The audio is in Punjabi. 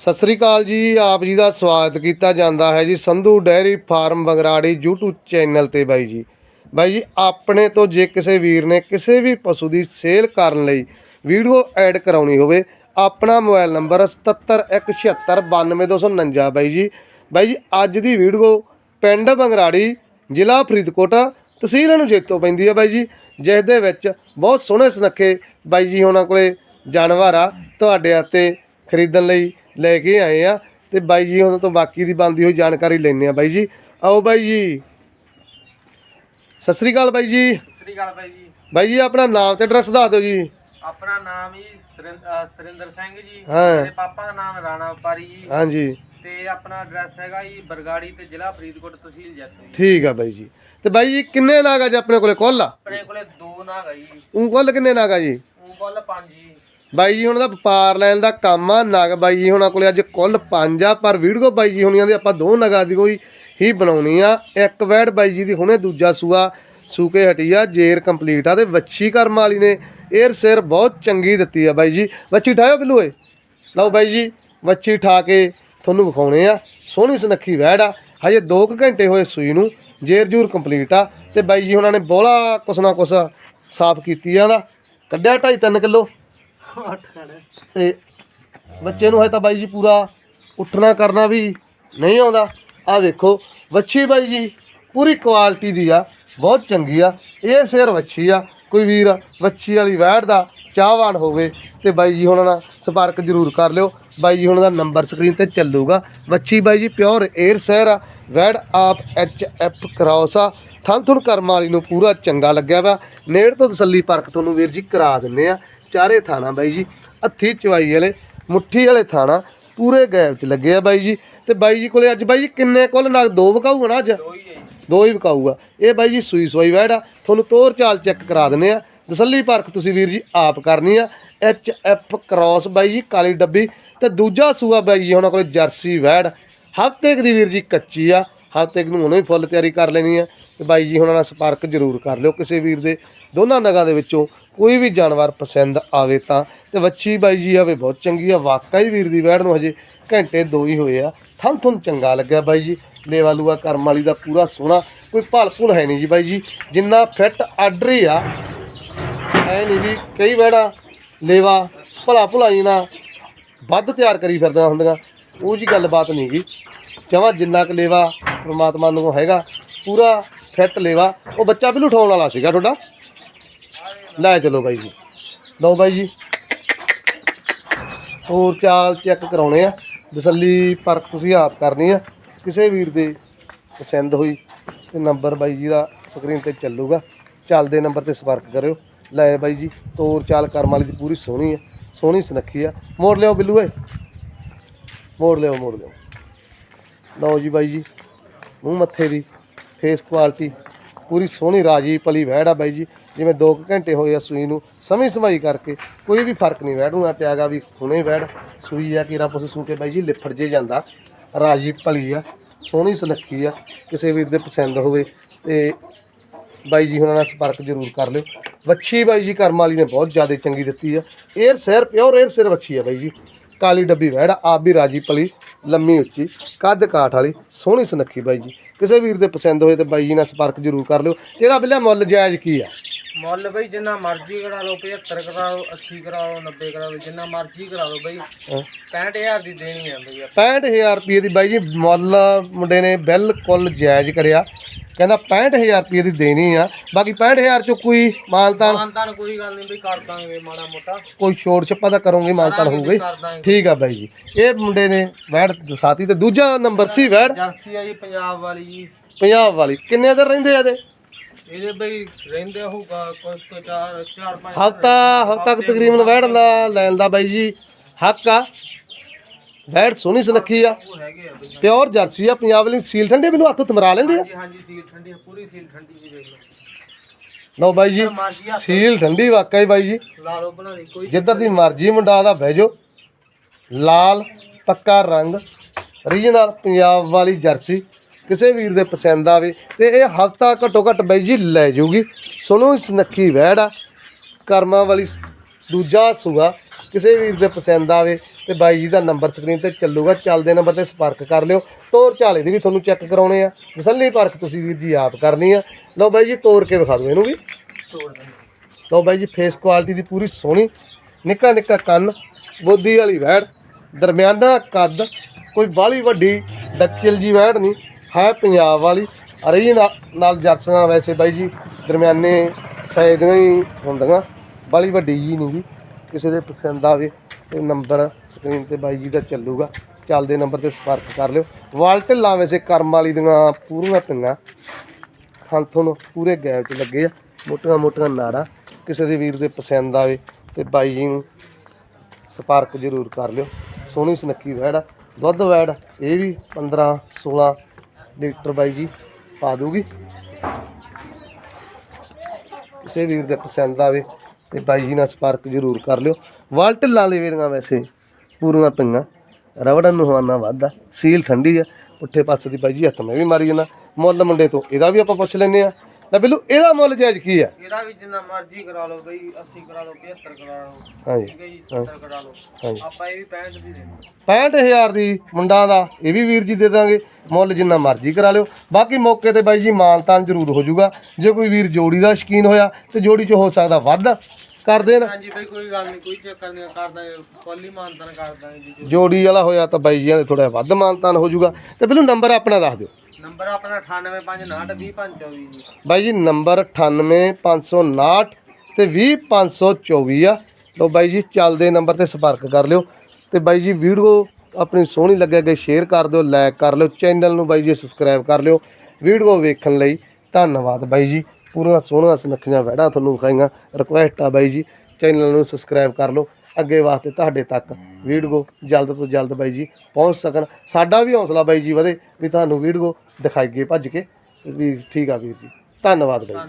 ਸਤਿ ਸ੍ਰੀ ਅਕਾਲ ਜੀ, ਆਪ ਜੀ ਦਾ ਸਵਾਗਤ ਕੀਤਾ ਜਾਂਦਾ ਹੈ ਜੀ Sandhu dairy farm Bangrari YouTube channel ਤੇ ਬਾਈ ਜੀ। ਬਾਈ ਜੀ, ਆਪਣੇ ਤੋਂ ਜੇ ਕਿਸੇ ਵੀਰ ਨੇ ਕਿਸੇ ਵੀ ਪਸ਼ੂ ਦੀ ਸੇਲ ਕਰਨ ਲਈ ਵੀਡੀਓ ਐਡ ਕਰਾਉਣੀ ਹੋਵੇ, ਆਪਣਾ ਮੋਬਾਈਲ ਨੰਬਰ 7717692249 ਬਾਈ ਜੀ। ਬਾਈ ਜੀ, ਅੱਜ ਦੀ ਵੀਡੀਓ ਪਿੰਡ ਬੰਗਰਾੜੀ, ਜ਼ਿਲ੍ਹਾ ਫਰੀਦਕੋਟ, ਤਹਿਸੀਲ ਨੂੰ ਜੇਤੋ ਪੈਂਦੀ ਹੈ ਬਾਈ ਜੀ ਜਿਸ ਦੇ ਵਿੱਚ ਬਹੁਤ ਸੋਹਣੇ ਸੁਨੱਖੇ ਬਾਈ ਜੀ ਉਹਨਾਂ ਕੋਲੇ ਜਾਨਵਰ ਆ, ਤੁਹਾਡੇ ਹੱਥੇ ਖਰੀਦਣ ਲਈ ਲੈ ਕੇ ਆਏ ਆ ਤੇ ਬਾਈ ਜੀ ਉਹਨਾਂ ਤੋਂ ਬਾਕੀ ਦੀ ਬੰਦੀ ਹੋਈ ਜਾਣਕਾਰੀ ਲੈਣੇ ਆ ਬਾਈ ਜੀ। ਆਓ ਬਾਈ ਜੀ। ਸਤਿ ਸ੍ਰੀ ਅਕਾਲ ਬਾਈ ਜੀ। ਸਤਿ ਸ੍ਰੀ ਅਕਾਲ ਬਾਈ ਜੀ। ਬਾਈ ਜੀ ਆਪਣਾ ਨਾਮ ਤੇ ਐਡਰੈਸ ਦੱਸ ਦਿਓ ਜੀ। ਆਪਣਾ ਨਾਮ ਅਹ ਸੁਰਿੰਦਰ ਸਿੰਘ ਜੀ। ਹਾਂ। ਮੇਰੇ ਪਾਪਾ ਦਾ ਨਾਮ ਰਾਣਾ ਵਪਾਰੀ ਜੀ। ਹਾਂਜੀ। ਤੇ ਆਪਣਾ ਐਡਰੈਸ ਹੈਗਾ ਜੀ ਬਰਗਾੜੀ ਤੇ ਜ਼ਿਲ੍ਹਾ ਫਰੀਦਕੋਟ ਤਹਿਸੀਲ ਜੈਤੋ ਜੀ। ਠੀਕ ਆ ਬਾਈ ਜੀ। ਤੇ ਬਾਈ ਜੀ ਕਿੰਨੇ ਨਾਗ ਆ ਜੀ ਆਪਣੇ ਕੋਲੇ? ਕੁੱਲ? ਆਪਣੇ ਕੋਲੇ ਦੋ ਨਾਗ ਆ ਜੀ। ਉਹ ਕੁੱਲ ਕਿੰਨੇ ਨਾਗ ਆ ਜੀ? ਉਹ ਕੋਲ ਪੰਜ ਬਾਈ ਜੀ, ਹੁਣ ਦਾ ਵਪਾਰ ਲੈਣ ਦਾ ਕੰਮ ਆ, ਨਗ ਬਾਈ ਜੀ ਹੁਣਾਂ ਕੋਲੇ ਅੱਜ ਕੁੱਲ ਪੰਜ ਆ, ਪਰ ਵੀਡੀਓ ਬਾਈ ਜੀ ਹੁਣੀਆਂ ਦੇ ਆਪਾਂ ਦੋ ਨਗਾਂ ਦੀ ਕੋਈ ਹੀ ਬਣਾਉਣੀ ਆ। ਇੱਕ ਵੈੜ ਬਾਈ ਜੀ ਦੀ ਹੁਣੇ ਦੂਜਾ ਸੂਆ, ਸੂਕੇ ਹਟੀ ਆ ਜੇਰ ਕੰਪਲੀਟ ਆ ਤੇ ਵੱਛੀ ਕਰਮ ਵਾਲੀ ਨੇ ਏਰ ਸਿਰ ਬਹੁਤ ਚੰਗੀ ਦਿੱਤੀ ਆ ਬਾਈ ਜੀ। ਵੱਛੀ ਠਾਇਓ ਬਿੱਲੂ ਏ ਲਓ ਬਾਈ ਜੀ, ਵੱਛੀ ਠਾ ਕੇ ਤੁਹਾਨੂੰ ਵਿਖਾਉਣੇ ਆ। ਸੋਹਣੀ ਸੁਨੱਖੀ ਵੈੜ ਆ। ਹਜੇ 2 ਘੰਟੇ ਹੋਏ ਸੂਈ ਨੂੰ, ਜੇਰ ਜੂਰ ਕੰਪਲੀਟ ਆ ਤੇ ਬਾਈ ਜੀ ਉਹਨਾਂ ਨੇ ਬੋਲਾ ਕੁਛ ਨਾ ਕੁਛ ਸਾਫ਼ ਕੀਤੀ ਆ ਦਾ ਕੱਢਿਆ 2.5 3 ਕਿਲੋ। ਤੇ ਬੱਚੇ ਨੂੰ ਹੈ ਤਾਂ ਬਾਈ ਜੀ ਪੂਰਾ ਉੱਠਣਾ ਕਰਨਾ ਵੀ ਨਹੀਂ ਆਉਂਦਾ। ਆ ਵੇਖੋ, ਵੱਛੀ ਬਾਈ ਜੀ ਪੂਰੀ ਕੁਆਲਿਟੀ ਦੀ ਆ, ਬਹੁਤ ਚੰਗੀ ਆ। ਇਹ ਸਿਰ ਵੱਛੀ ਆ, ਕੋਈ ਵੀਰ ਵੱਛੀ ਵਾਲੀ ਵੈੜ ਦਾ ਚਾਹਵਾਨ ਹੋਵੇ ਤੇ ਬਾਈ ਜੀ ਹੁਣਾਂ ਨਾਲ ਸੰਪਰਕ ਜ਼ਰੂਰ ਕਰ ਲਿਓ। ਬਾਈ ਜੀ ਹੁਣਾਂ ਦਾ ਨੰਬਰ ਸਕਰੀਨ ਤੇ ਚੱਲੂਗਾ। ਵੱਛੀ ਬਾਈ ਜੀ ਪਿਓਰ 에ਅਰ ਸਹਿਰ ਆ, ਵੈੜ ਆਪ ਐਚ ਐਫ ਕਰਾਉਸ ਆ। ਥਣ ਥੁਣ ਕਰਮ ਵਾਲੀ ਨੂੰ ਪੂਰਾ ਚੰਗਾ ਲੱਗਿਆ ਵਾ। ਨੇੜ ਤੋਂ ਤਸੱਲੀ ਪਰਖ ਤੁਹਾਨੂੰ ਵੀਰ ਜੀ ਕਰਾ ਦਿੰਨੇ ਆ। ਚਾਰੇ ਥਾਣਾ ਬਾਈ ਜੀ ਹੱਥੀ ਚਵਾਈ ਵਾਲੇ ਮੁੱਠੀ ਵਾਲੇ ਥਾਣਾ ਪੂਰੇ ਗੈਪ ਚ ਲੱਗੇ ਆ ਬਾਈ ਜੀ। ਤੇ ਬਾਈ ਜੀ ਕੋਲੇ ਅੱਜ ਬਾਈ ਜੀ ਕਿੰਨੇ ਕੁੱਲ ਨਗ ਦੋ ਵਿਕਾਊ ਨਾ ਅੱਜ? ਦੋ ਹੀ ਹੈ ਜੀ। ਦੋ ਹੀ ਵਿਕਾਊਗਾ। ਇਹ ਬਾਈ ਜੀ ਸੂਈ ਸਵਾਈ ਵੈੜ ਤੁਹਾਨੂੰ ਤੋਰ ਚਾਲ ਚੈੱਕ ਕਰਾ ਦਿੰਨੇ ਆ। ਤਸੱਲੀ ਪਰਖ ਤੁਸੀਂ ਵੀਰ ਜੀ ਆਪ ਕਰਨੀ ਆ। ਐਚ ਐਫ ਕ੍ਰਾਸ ਬਾਈ ਜੀ ਕਾਲੀ ਡੱਬੀ। ਤੇ ਦੂਜਾ ਸੂਆ ਬਾਈ ਜੀ ਉਹਨਾਂ ਕੋਲੇ ਜਰਸੀ ਵੈੜ। ਹਫ਼ਤੇ ਦੀ ਵੀਰ ਜੀ ਕੱਚੀ ਆ। ਹੱਥ ਕੁ ਨੂੰ ਉਹਨੇ ਹੀ ਫੁੱਲ ਤਿਆਰੀ ਕਰ ਲੈਣੀ ਹੈ ਤੇ ਬਾਈ ਜੀ ਉਹਨਾਂ ਨਾਲ ਸੰਪਰਕ ਜ਼ਰੂਰ ਕਰ ਲਿਓ ਕਿਸੇ ਵੀਰ ਦੇ ਦੋਨਾਂ ਨਗਾਂ ਦੇ ਵਿੱਚੋਂ ਕੋਈ ਵੀ ਜਾਨਵਰ ਪਸੰਦ ਆਵੇ ਤਾਂ ਤੇ ਵੱਛੀ ਬਾਈ ਜੀ ਆਵੇ ਬਹੁਤ ਚੰਗੀ ਆ, ਵਾਕਈ ਵੀਰ ਦੀ ਵੈੜ ਨੂੰ ਹਜੇ ਘੰਟੇ ਦੋ ਹੀ ਹੋਏ ਆ। ਥਨ ਥੁਨ ਚੰਗਾ ਲੱਗਿਆ ਬਾਈ ਜੀ। ਲੇਵਾ ਲੂਆ ਕਰਮ ਵਾਲੀ ਦਾ ਪੂਰਾ ਸੋਹਣਾ ਕੋਈ ਭਲ ਭੁਲ ਹੈ ਨਹੀਂ ਜੀ ਬਾਈ ਜੀ। ਜਿੰਨਾ ਫਿੱਟ ਆਡਰੀ ਆ, ਐ ਨਹੀਂ ਵੀ ਕਈ ਵੈੜਾ ਲੇਵਾ ਭਲਾ ਭੁਲਾਈ ਨਾ ਵੱਧ ਤਿਆਰ ਕਰੀ ਫਿਰਦਾ ਹੁੰਦੀਆਂ। ਉਹ ਜੀ ਗੱਲਬਾਤ ਨਹੀਂ ਗੀ। ਜਮਾਂ ਜਿੰਨਾ ਕੁ ਲੇਵਾ ਪ੍ਰਮਾਤਮਾ ਨੂੰ ਹੈਗਾ, ਪੂਰਾ ਫਿੱਟ ਲੇਵਾ। ਉਹ ਬੱਚਾ ਵੀ ਉਠਾਉਣ ਵਾਲਾ ਸੀਗਾ ਤੁਹਾਡਾ? ਲੈ ਚਲੋ ਬਾਈ ਜੀ। ਲਓ ਬਾਈ ਜੀ। ਹੋਰ ਚਾਲ ਚੈੱਕ ਕਰਾਉਣੇ ਆ। ਤਸੱਲੀ ਪਰਖ ਤੁਸੀਂ ਆਪ ਕਰਨੀ ਆ। ਕਿਸੇ ਵੀਰ ਦੇ ਪਸੰਦ ਹੋਈ ਤੇ ਨੰਬਰ ਬਾਈ ਜੀ ਦਾ ਸਕਰੀਨ ਤੇ ਚੱਲੂਗਾ। ਚੱਲਦੇ ਨੰਬਰ ਤੇ ਸੰਪਰਕ ਕਰਿਓ। ਲੈ ਬਾਈ ਜੀ, ਤੋਰ ਚਾਲ ਕਰਮ ਵਾਲੀ ਦੀ ਪੂਰੀ ਸੋਹਣੀ ਆ, ਸੋਹਣੀ ਸੁਨੱਖੀ ਆ। ਮੋੜ ਲਿਓ ਬਿੱਲੂ ਏ ਮੋੜ ਲਿਓ ਮੋੜ ਲਿਓ। ਲਓ ਜੀ ਬਾਈ ਜੀ, ਮੂੰਹ ਮੱਥੇ ਦੀ ਫੇਸ ਕੁਆਲਿਟੀ ਪੂਰੀ ਸੋਹਣੀ ਰਾਜੀ ਪਲੀ ਵਹਿੜ ਆ ਬਾਈ ਜੀ। ਜਿਵੇਂ 2 ਘੰਟੇ ਹੋਏ ਆ ਸੂਈ ਨੂੰ ਸਮਝ ਸਮਾਈ ਕਰਕੇ ਕੋਈ ਵੀ ਫ਼ਰਕ ਨਹੀਂ ਵਹਿੜ ਨੂੰ ਆ ਪਿਆਗਾ ਵੀ ਹੁਣੇ ਵਹਿੜ। ਸੂਈ ਆ ਕੀਰਾ ਪੁੱਛ ਸੂ ਕੇ ਬਾਈ ਜੀ, ਲਿਫੜ ਜੇ ਜਾਂਦਾ, ਰਾਜੀ ਪਲੀ ਆ, ਸੋਹਣੀ ਸੁਨੱਖੀ ਆ, ਕਿਸੇ ਵੀਰ ਦੇ ਪਸੰਦ ਹੋਵੇ ਤੇ ਬਾਈ ਜੀ ਹੁਣਾਂ ਨਾਲ ਸੰਪਰਕ ਜ਼ਰੂਰ ਕਰ ਲਿਓ। ਵੱਛੀ ਬਾਈ ਜੀ ਕਰਮ ਵਾਲੀ ਨੇ ਬਹੁਤ ਜ਼ਿਆਦਾ ਚੰਗੀ ਦਿੱਤੀ ਆ। 에ਅਰ ਸਿਰ, ਪਿਓਰ 에ਅਰ ਸਿਰ ਵੱਛੀ ਆ ਬਾਈ ਜੀ। ਕਾਲੀ ਡੱਬੀ ਵਹਿੜ ਆ ਆਪ ਵੀ ਰਾਜੀ ਪਲੀ। ਲੰਮੀ ਉੱਚੀ, ਕੱਦ ਕਾਠ ਵਾਲੀ, ਸੋਹਣੀ ਸੁਨੱਖੀ ਬਾਈ ਜੀ। ਕਿਸੇ ਵੀਰ ਦੇ ਪਸੰਦ ਹੋਏ ਤੇ ਬਾਈ ਜੀ ਨਾਲ ਸੰਪਰਕ ਜ਼ਰੂਰ ਕਰ ਲਿਓ। ਇਹਦਾ ਬਿੱਲਾ ਮੁੱਲ ਜਾਇਜ਼ ਕੀ ਆ? ਮੁੱਲ ਬਈ ਜਿੰਨਾ ਮਰਜ਼ੀ ਕਰਾ ਲਓ 75 ਕਰਾ ਲਓ 80 ਕਰਾ ਲਓ 90 ਕਰਾ ਲਓ ਜਿੰਨਾ ਮਰਜ਼ੀ ਕਰਾ ਲਓ ਬਈ। ਹੈਂ? 65000 ਦੀ ਦੇਣੀ ਆ ਬਈ ਆਪਾਂ। 65000 ਰੁਪਏ ਦੀ ਬਾਈ ਜੀ ਮੁੱਲ ਮੁੰਡੇ ਨੇ ਬਿਲਕੁਲ ਜਾਇਜ਼ ਕਰਿਆ। ਕਹਿੰਦਾ 65000 ਰੁਪਏ ਦੀ ਦੇਣੀ ਆ। ਬਾਕੀ 65000 ਚੋਂ ਕੋਈ ਮਾਲਤਾਨ ਮਾਨਤਾਨ ਕੋਈ ਗੱਲ ਨਹੀਂ ਬਈ ਕਰ ਦਾਂਗੇ ਮਾੜਾ ਮੋਟਾ। ਕੋਈ ਛੋੜ ਛੱਪਾ ਤਾਂ ਕਰੋਗੇ ਮਾਲਤਾਨ ਹੋਊਗਾ। ਠੀਕ ਆ ਬਾਈ ਜੀ। ਇਹ ਮੁੰਡੇ ਨੇ ਵੈੜ ਸਾਥੀ ਤੇ ਦੂਜਾ ਨੰਬਰ ਸੀ ਵੈੜ। ਜਰਸੀ ਆ ਜੀ ਪੰਜਾਬ ਵਾਲੀ ਜੀ। ਪੰਜਾਬ ਵਾਲੀ। ਕਿੰਨੇ ਦਿਨ ਰਹਿੰਦੇ ਆ ਇਹਦੇ? ਇਹਦੇ ਬਈ ਰਹਿੰਦੇ ਹੋਊਗਾ ਕੁਝ ਤੋਂ ਚਾਰ ਚਾਰ ਪੰਜ ਹਫਤਾ ਹਫਤਾ ਤਕਰੀਬਨ ਵੈੜ ਦਾ ਲੈਣ ਦਾ ਬਾਈ ਜੀ ਹੱਕ ਆ। ਵੈੜ ਸੋਹਣੀ ਸੁਨੱਖੀ ਆ। ਉਹ ਹੈਗੇ ਆ ਬਈ। ਪਿਓਰ ਜਰਸੀ ਆ ਪੰਜਾਬ ਵਾਲੀ ਸੀਲ ਠੰਡੇ ਮੈਨੂੰ ਹੱਥ ਤਮਰਾ ਲੈਂਦੇ ਆ। ਹਾਂਜੀ ਹਾਂਜੀ ਸੀਲ ਠੰਡੀ ਆ, ਪੂਰੀ ਸੀਲ ਠੰਡੀ ਜੀ ਦੇਖ ਲਓ। ਲਓ ਬਾਈ ਜੀ ਸੀਲ ਠੰਡੀ ਵਾਕਈ ਬਾਈ ਜੀ। ਲਾ ਲਓ ਬਣਾ ਲਈ ਕੋਈ ਜਿੱਧਰ ਦੀ ਮਰਜ਼ੀ ਮੁੰਡਾ ਦਾ ਬਹਿ ਜਾਓ। ਲਾਲ ਪੱਕਾ ਰੰਗ ਰੀਜਨਲ ਪੰਜਾਬ ਵਾਲੀ ਜਰਸੀ। ਕਿਸੇ ਵੀਰ ਦੇ ਪਸੰਦ ਆਵੇ ਤੇ ਇਹ ਹਫਤਾ ਘੱਟੋ ਘੱਟ ਬਾਈ ਜੀ ਲੈ ਜਾਊਗੀ ਸੁਣੋ ਇਸ ਨੱਖੀ ਵਹਿੜ ਆ, ਕਰਮਾਂ ਵਾਲੀ ਦੂਜਾ ਸੂਆ, ਕਿਸੇ ਵੀਰ ਦੇ ਪਸੰਦ ਆਵੇ ਤੇ ਬਾਈ ਜੀ ਦਾ ਨੰਬਰ ਸਕਰੀਨ ਤੇ ਚੱਲੂਗਾ, ਚੱਲਦੇ ਨੰਬਰ ਤੇ ਸੰਪਰਕ ਕਰ ਲਿਓ। ਤੋਰ ਝਾਲੇ ਦੀ ਵੀ ਤੁਹਾਨੂੰ ਚੈੱਕ ਕਰਾਉਣੇ ਆ। ਤਸੱਲੀ ਪਰਖ ਤੁਸੀਂ ਵੀਰ ਜੀ ਆਪ ਕਰਨੀ ਆ। ਲਓ ਬਾਈ ਜੀ ਤੋਰ ਕੇ ਵਿਖਾ ਦਿਓ ਇਹਨੂੰ ਵੀ। ਤੋੜ ਦਿੰਦੇ ਲਓ ਬਾਈ ਜੀ ਫੇਸ ਕੁਆਲਿਟੀ ਦੀ ਪੂਰੀ ਸੋਹਣੀ ਨਿੱਕਾ ਨਿੱਕਾ ਕੰਨ, ਬੋਦੀ ਵਾਲੀ ਵੈੜ ਦਰਮਿਆਨਾ ਕੱਦ, ਕੋਈ ਬਾਹਲੀ ਵੱਡੀ ਡੱਚਲ ਜੀ ਵੈੜ ਨਹੀਂ। ਹੈ ਪੰਜਾਬ ਵਾਲੀ। ਅਰੇ ਨਾਲ ਜਰਸੀਆਂ ਵੈਸੇ ਬਾਈ ਜੀ, ਦਰਮਿਆਨੇ ਸਾਈਜ਼ ਦੀਆਂ ਹੀ ਹੁੰਦੀਆਂ। ਬਾਹਲੀ ਵੱਡੀ ਜੀ ਨਹੀਂ ਜੀ ਕਿਸੇ ਦੇ ਪਸੰਦ ਆਵੇ ਤੇ ਨੰਬਰ ਸਕਰੀਨ ਤੇ ਬਾਈ ਜੀ ਦਾ ਚੱਲੂਗਾ। ਚੱਲਦੇ ਨੰਬਰ ਤੇ ਸੰਪਰਕ ਕਰ ਲਿਓ। ਵਾਲ ਢਿੱਲਾਂ ਵੈਸੇ ਕਰਮ ਵਾਲੀ ਦੀਆਂ ਪੂਰੀਆਂ ਪਿੰਗਾਂ ਖਾਂ ਤੁਹਾਨੂੰ ਪੂਰੇ ਗੈਪ 'ਚ ਲੱਗੇ ਆ। ਮੋਟੀਆਂ ਮੋਟੀਆਂ ਨਾੜਾਂ। ਕਿਸੇ ਦੇ ਵੀਰ ਦੇ ਪਸੰਦ ਆਵੇ ਤੇ ਬਾਈ ਜੀ ਨੂੰ ਸੰਪਰਕ ਜ਼ਰੂਰ ਕਰ ਲਿਓ। ਸੋਹਣੀ ਸੁਨੱਖੀ ਵੈੜ ਆ। ਦੁੱਧ ਵੈੜ, ਇਹ ਵੀ 15 16 ਲੀਟਰ ਬਾਈ ਜੀ ਪਾ ਦੂਗੀ। ਕਿਸੇ ਵੀਰ ਦੇ ਪਸੰਦ ਆਵੇ ਤੇ ਬਾਈ ਜੀ ਨਾਲ ਸੰਪਰਕ ਜ਼ਰੂਰ ਕਰ ਲਿਓ। ਵਾਲ ਢਿੱਲਾਂ ਲੇਵੇਰੀਆਂ ਵੈਸੇ ਪੂਰੀਆਂ ਪਈਆਂ। ਰਵੜਨ ਨੂੰ ਹਵਾਨਾ ਵੱਧਦਾ ਸੀਲ ਠੰਡੀ ਆ। ਪੁੱਠੇ ਪਾਸੇ ਦੀ ਬਾਈ ਜੀ ਹੱਥ ਮੈਂ ਵੀ ਮਾਰੀ ਜਾਣਾ ਮੁੱਲ ਮੁੰਡੇ ਤੋਂ ਇਹਦਾ ਵੀ ਆਪਾਂ ਪੁੱਛ ਲੈਨੇ ਆ ਤਾਂ ਬਿੱਲੂ ਇਹਦਾ ਮੁੱਲ ਜਾਇਜ਼ ਕੀ ਆ? ਇਹਦਾ ਵੀ ਜਿੰਨਾ ਮਰਜ਼ੀ ਕਰਾ ਲਓ ਬਈ 80 ਕਰਾ ਲਓ 75 ਕਰਾ ਲਓ। ਹਾਂਜੀ ਠੀਕ ਹੈ ਜੀ 70 ਕਰਾ ਲਓ। ਆਪਾਂ ਇਹ ਵੀ 65 ਦੀ ਦੇਣੀ 65000 ਦੀ ਮੁੰਡਾ ਦਾ ਇਹ ਵੀ ਵੀਰ ਜੀ ਦੇ ਦਾਂਗੇ। ਮੁੱਲ ਜਿੰਨਾ ਮਰਜ਼ੀ ਕਰਾ ਲਿਓ। ਬਾਕੀ ਮੌਕੇ ਤੇ ਬਾਈ ਜੀ ਮਾਨਤਾਨ ਜ਼ਰੂਰ ਹੋ ਜਾਊਗਾ। ਜੇ ਕੋਈ ਵੀਰ ਜੋੜੀ ਦਾ ਸ਼ਕੀਨ ਹੋਇਆ ਤੇ ਜੋੜੀ 'ਚ ਹੋ ਸਕਦਾ ਵੱਧ ਕਰ ਦੇਣ। ਹਾਂਜੀ ਬਈ ਕੋਈ ਗੱਲ ਨਹੀਂ ਕੋਈ ਚੱਕਰ ਨਹੀਂ ਕਰਦਾ ਕੋਲੀ ਮਾਨਤਨ ਕਰਦਾ ਜੀ ਜੋੜੀ ਵਾਲਾ ਹੋਇਆ ਤਾਂ ਬਾਈ ਜੀਆਂ ਦੇ ਥੋੜਾ ਵੱਧ ਮਾਨਤਾਨ ਹੋ ਜਾਊਗਾ। ਤੇ ਬਿੱਲੂ ਨੰਬਰ ਆਪਣਾ ਦੱਸ ਦਿਓ। ਨੰਬਰ ਆਪਣਾ 9859202524 ਜੀ। ਬਾਈ ਜੀ ਨੰਬਰ 98559 ਤੇ 20524 ਆ। ਲੋ ਬਾਈ ਜੀ ਚੱਲਦੇ ਨੰਬਰ ਤੇ ਸੰਪਰਕ ਕਰ ਲਿਓ। ਤੇ ਬਾਈ ਜੀ ਵੀਡੀਓ ਆਪਣੀ ਸੋਹਣੀ ਲੱਗੇਗੀ ਸ਼ੇਅਰ ਕਰ ਦਿਓ ਲਾਈਕ ਕਰ ਲਿਓ ਚੈਨਲ ਨੂੰ ਬਾਈ ਜੀ ਸਬਸਕ੍ਰਾਈਬ ਕਰ ਲਿਓ। ਵੀਡੀਓ ਵੇਖਣ ਲਈ ਧੰਨਵਾਦ ਬਾਈ ਜੀ। ਪੂਰਾ ਸੋਹਣਾ ਸੁਨੱਖੀਆਂ ਵੈੜਾਂ ਤੁਹਾਨੂੰ ਵਿਖਾਈਆਂ। ਰਿਕੁਐਸਟ ਆ ਬਾਈ ਜੀ ਚੈਨਲ ਨੂੰ ਸਬਸਕ੍ਰਾਈਬ ਕਰ ਲਓ। ਅੱਗੇ ਵਾਸਤੇ ਤੁਹਾਡੇ ਤੱਕ ਵੀਡੀਓ ਜਲਦ ਤੋਂ ਜਲਦ ਬਾਈ ਜੀ ਪਹੁੰਚ ਸਕਣ। ਸਾਡਾ ਵੀ ਹੌਸਲਾ ਬਾਈ ਜੀ ਵਧੇ ਵੀ ਤੁਹਾਨੂੰ ਵੀਡੀਓ ਦਿਖਾਈਏ, ਭੱਜ ਕੇ। ਵੀ ਠੀਕ ਆ ਵੀਰ ਜੀ। ਧੰਨਵਾਦ ਬਾਈ